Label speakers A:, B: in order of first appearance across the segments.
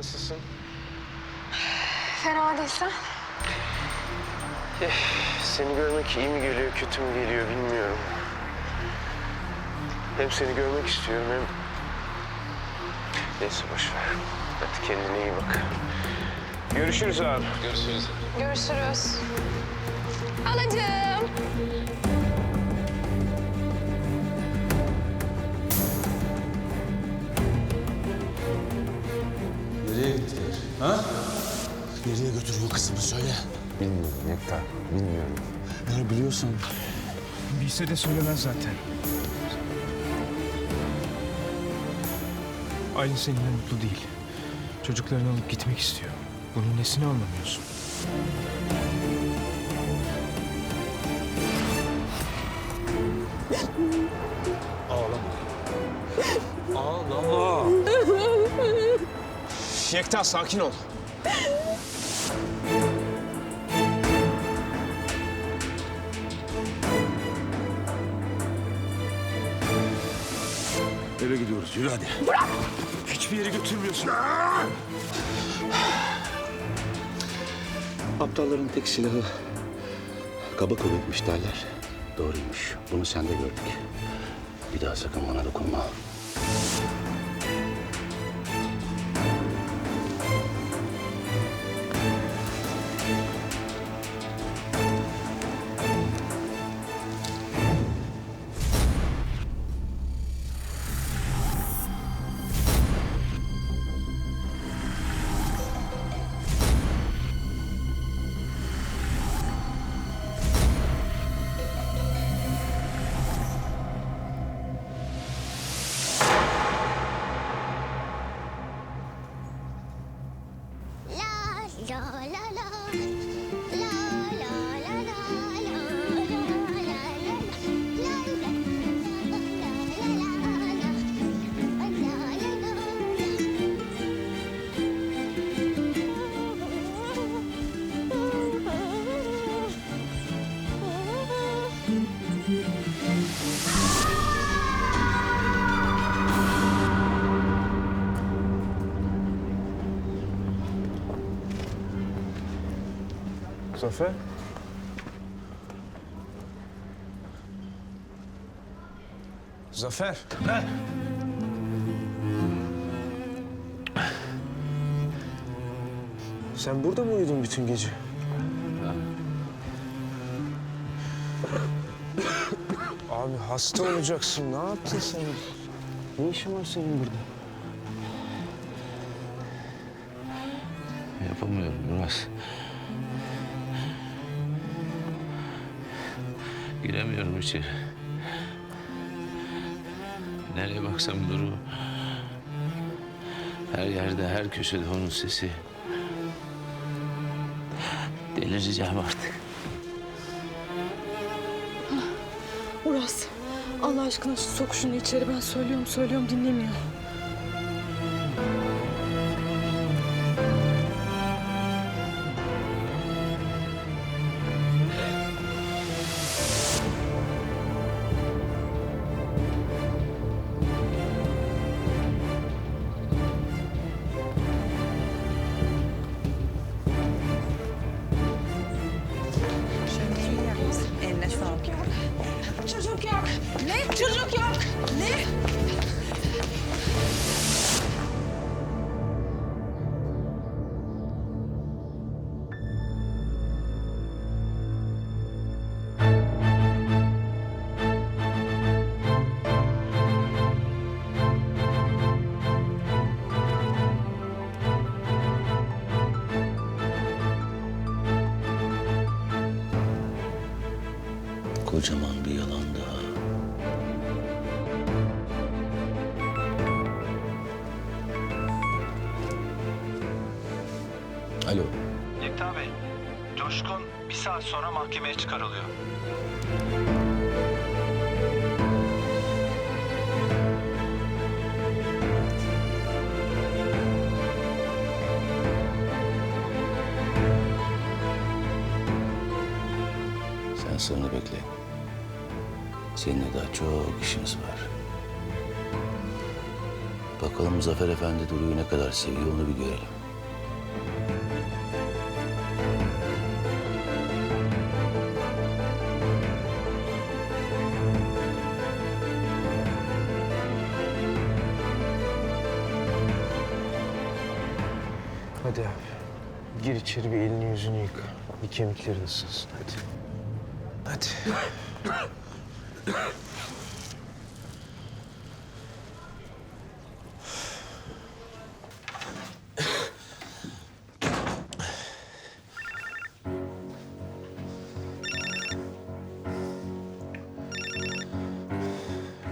A: Nasılsın?
B: Fena değilsen.
A: Eh, seni görmek iyi mi geliyor, kötü mü geliyor bilmiyorum. Hem seni görmek istiyorum hem... Neyse boş ver. Hadi kendine iyi bak. Görüşürüz abi. Görüşürüz.
B: Görüşürüz. Halacığım.
C: Götürüyor kızımı söyle.
A: Bilmiyorum Yekta, bilmiyorum.
C: Eğer biliyorsan
D: Bilse de söylemez zaten. Aylin seninle mutlu değil. Çocuklarını alıp gitmek istiyor. Bunun nesini anlamıyorsun?
C: Ağlama.
D: Yekta sakin ol.
C: Eve gidiyoruz yürü hadi.
D: Hiçbir yere götürmüyorsun.
C: Aptalların tek silahı kaba kuvvetmiş derler. Doğruymuş. Bunu sen de gördük. Bir daha sakın bana dokunma.
A: Zafer?
D: Zafer.
A: Sen burada mı uyudun bütün gece? Abi hasta olacaksın. Ne yaptın sen? Ne işin var senin burada?
C: Yapamıyorum Murat. Giremiyorum içeri. Nereye baksam Duru. Her yerde, her köşede onun sesi. Delireceğim artık.
E: Uras, Allah aşkına sok şunu içeri. Ben söylüyorum, söylüyorum dinlemiyor.
F: Çocuk yok. Ne? Çocuk yok. Ne?
C: Kocaman
G: saat sonra mahkemeye çıkarılıyor.
C: Sen sırrını bekle. Seninle daha çok işimiz var. Bakalım Zafer Efendi Duru'yu ne kadar seviyor onu bir görelim.
A: Hadi abi. Gir içeri bir elini yüzünü yıka. Bir kemiklerin ısınsın hadi. Hadi.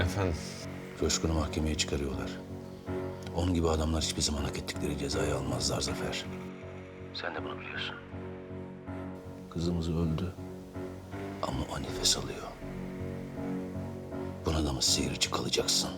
B: Efendim?
C: Coşkun'u mahkemeye çıkarıyorlar. Onun gibi adamlar hiçbir zaman hak ettikleri cezayı almazlar Zafer. Sen de bunu biliyorsun. Kızımız öldü. Ama o nefes alıyor. Buna da mı seyirci kalacaksın?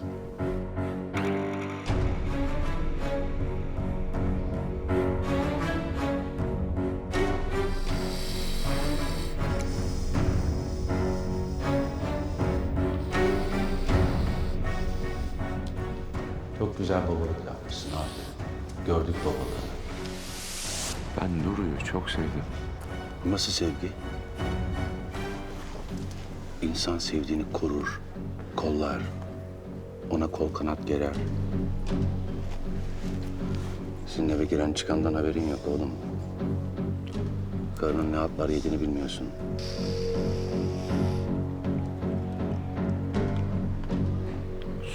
C: Çok güzel babalık yapmışsın abi. Gördük babalığını.
B: Ben Duru'yu çok sevdim.
C: Nasıl sevgi? İnsan sevdiğini korur, kollar, ona kol kanat gerer. Senin eve giren çıkandan haberin yok oğlum. Karının ne hatlar yediğini bilmiyorsun.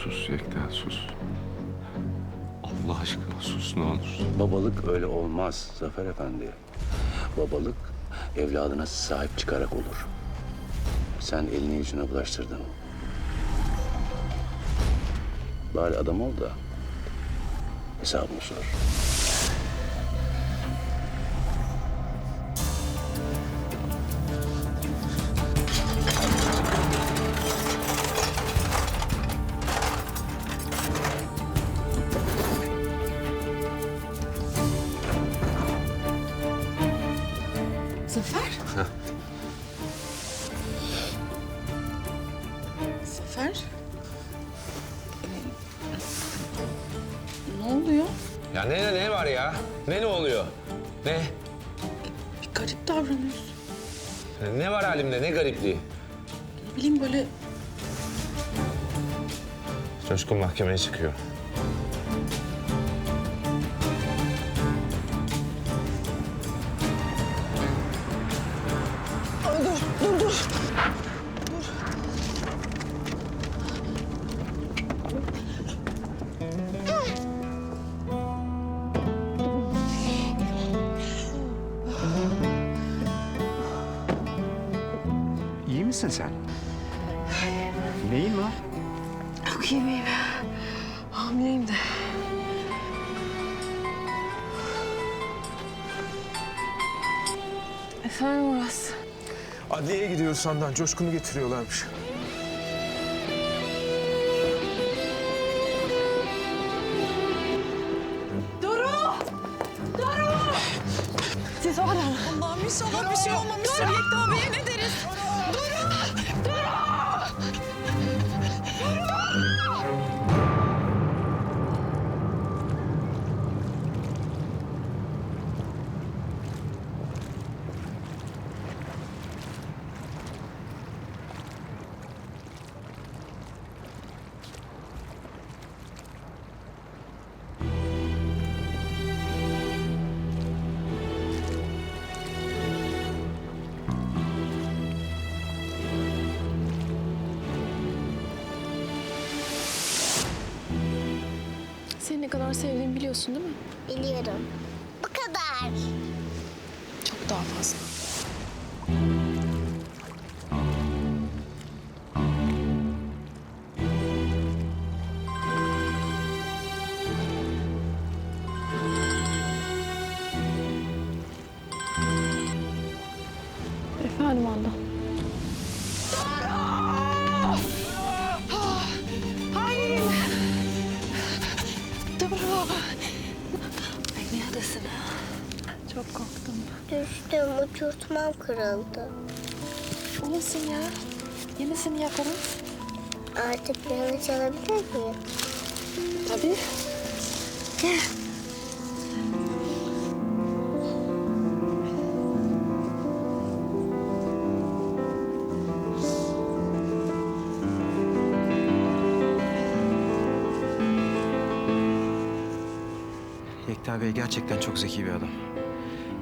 B: Sus Yekta sus. Allah aşkına sus ne olur.
C: Babalık öyle olmaz Zafer Efendi. Babalık evladına sahip çıkarak olur. Sen elini yüzüne bulaştırdın. Bari adam ol da hesabını sor.
E: Zafer? Zafer? Ne oluyor?
A: Ya ne ne var ya? Ne ne oluyor? Ne?
E: Bir garip davranıyorsun.
A: Ne var halimde? Ne garipliği?
E: Ne bileyim böyle
A: Coşkun mahkemeye çıkıyor.
D: Misin sen? Neyin var?
E: Çok iyi miyim? Hamileyim de. Efendim Uras.
D: Adliyeye gidiyoruz Handan. Coşkun'u getiriyorlarmış.
E: Siz oradan.
F: Allah'ım inşallah bir şey olmamıştır. Yekta Bey'e ne deriz?
H: Seni ne kadar sevdiğimi biliyorsun değil mi?
I: Biliyorum. Bu kadar.
H: Çok daha fazla. Efendim Handan.
I: Düştüm, uçurtmam kırıldı.
H: Olasın ya. Yenisini yaparım.
I: Artık piyano çalabilir miyim?
H: Tabii.
J: Yekta Bey gerçekten çok zeki bir adam.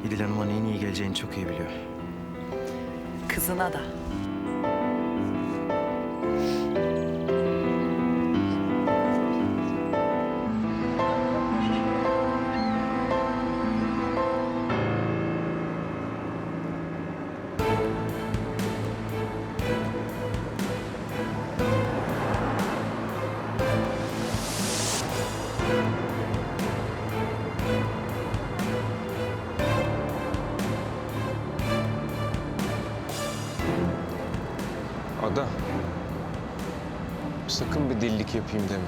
J: İdil Hanım'a neyin iyi geleceğini çok iyi biliyor.
F: Kızına da.
A: Delilik yapayım deme.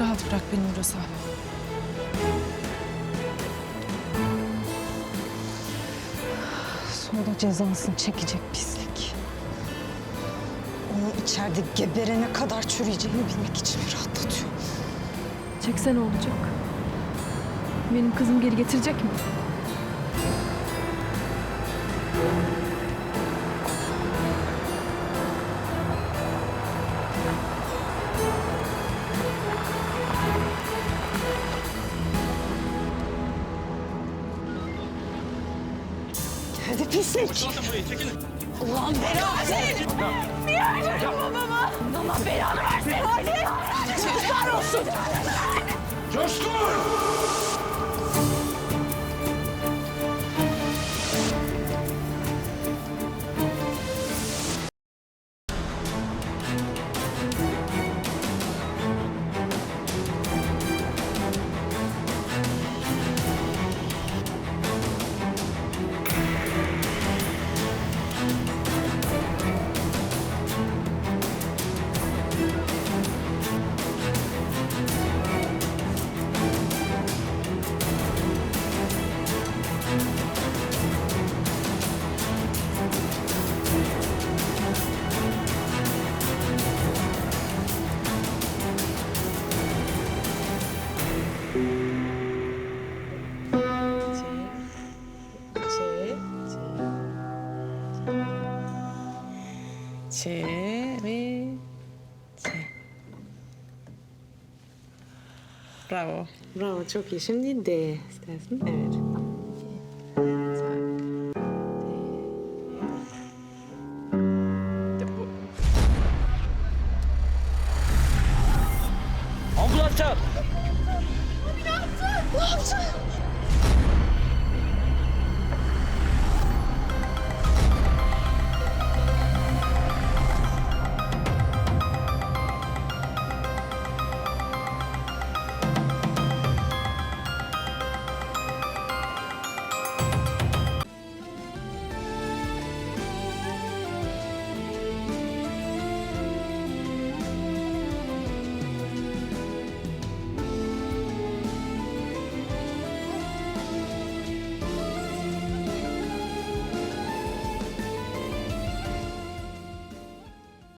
K: Rahat bırak beni Uras abi.
L: Sonra cezasını çekecek pislik. Onu içeride geberene kadar çürüyeceğini bilmek için rahatlatıyor.
H: Çekse ne olacak? Benim kızım geri getirecek mi?
L: Hadi pislik.
F: Ulan versin. Niye öldürdün babamı? Allah belanı versin. Hadi. Yazıklar olsun. Ç Bravo. Bravo çok iyi. Şimdi D istersin. Evet.